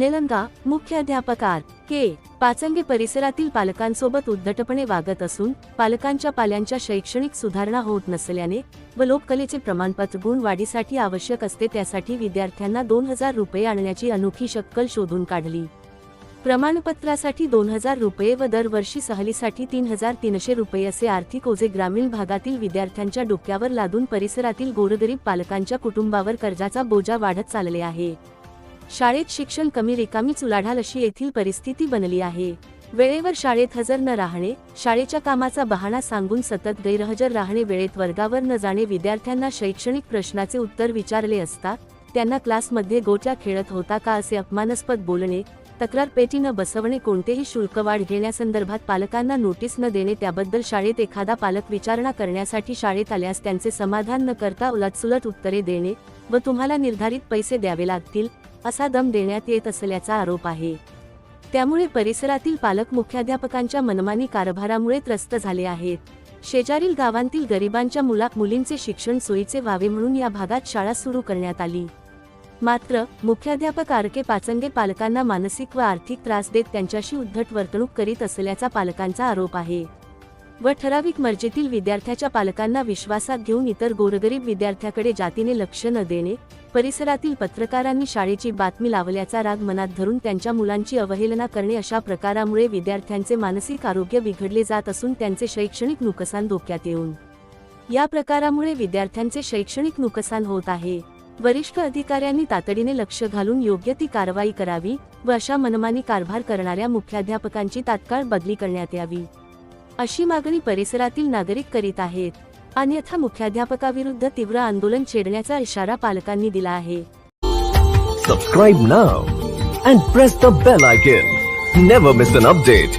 प्रियंका मुख्याध्यापकार के. पाचंगे परिसरातील पालकांसोबत उद्धटपणे वागत असून पालकांच्या पाल्यांच्या शैक्षणिक सुधारणा होत नसल्याने व लोककलेचे प्रमाणपत्र गुण वाढीसाठी आवश्यक असते त्यासाठी विद्यार्थ्यांना दोन हजार रुपये आणण्याची अनोखी शक्कल शोधून काढली. प्रमाणपत्रासाठी दोन हजार रुपये व दरवर्षी सहलीसाठी तीन हजार तीनशे रुपये असे आर्थिक ओझे ग्रामीण भागातील विद्यार्थ्यांच्या डोक्यावर लादून परिसरातील गोरगरीब पालकांच्या कुटुंबावर कर्जाचा बोजा वाढत चालले आहे. शाळेत शिक्षण कमी रिकामीच उलाढाल अशी येथील परिस्थिती बनली आहे. वेळेवर शाळेत हजर न राहणे शाळेच्या कामाचा बहाणा सांगून सतत गैरहजर राहणे वेळेत वर्गावर न जाणे विद्यार्थ्यांना शैक्षणिक प्रश्नाचे उत्तर विचारले असता त्यांना क्लासमध्ये गोट्या खेळत होता का असे अपमानास्पद बोलणे तक्रार पेटी न बसवणे कोणतेही शुल्क वाढ घेण्यासंदर्भात पालकांना नोटीस न देणे त्याबद्दल शाळेत एखादा पालक विचारणा करण्यासाठी शाळेत आल्यास त्यांचे समाधान न करता उलटसुलट उत्तरे देणे व तुम्हाला निर्धारित पैसे द्यावे लागतील असा दम देण्यात येत असल्याचा आरोप आहे. त्यामुळे परिसरातील पालक मुख्याध्यापकांच्या मनमानी कारभारामुळे त्रस्त झाले आहेत. शेजारील गावांतील गरिबांच्या मुला मुलींचे शिक्षण सोयीचे व्हावे म्हणून या भागात शाळा सुरू करण्यात आली. मात्र मुख्याध्यापक आर. के. पाचंगे पालकांना मानसिक व आर्थिक त्रास देत त्यांच्याशी उद्धट वर्तणूक करीत असल्याचा पालकांचा आरोप आहे. व ठराविक मर्जीतील विद्यार्थ्याच्या पालकांना विश्वासात घेऊन इतर गोरगरीब विद्यार्थ्याकडे जातीने लक्ष न देणे परिसरातील पत्रकारांनी शाळेची बातमी लावल्याचा राग मनात धरून त्यांच्या मुलांची अवहेलना करणे अशा प्रकारामुळे विद्यार्थ्यांचे मानसिक आरोग्य बिघडले जात असून त्यांचे शैक्षणिक नुकसान धोक्यात येऊन. या प्रकारामुळे विद्यार्थ्यांचे शैक्षणिक नुकसान होत आहे. वरिष्ठ अधिकाऱ्यांनी तातडीने लक्ष घालून योग्य ती कारवाई करावी व अशा मनमानी कारभार करणाऱ्या मुख्याध्यापकांची तात्काळ बदली करण्यात यावी. अशी मागणी परिसरातील नागरिक करीत आहेत. अन्यथा मुख्याध्यापकाविरुद्ध तीव्र आंदोलन छेडण्याचा इशारा पालकांनी दिला आहे. Subscribe now and press the bell icon never miss an update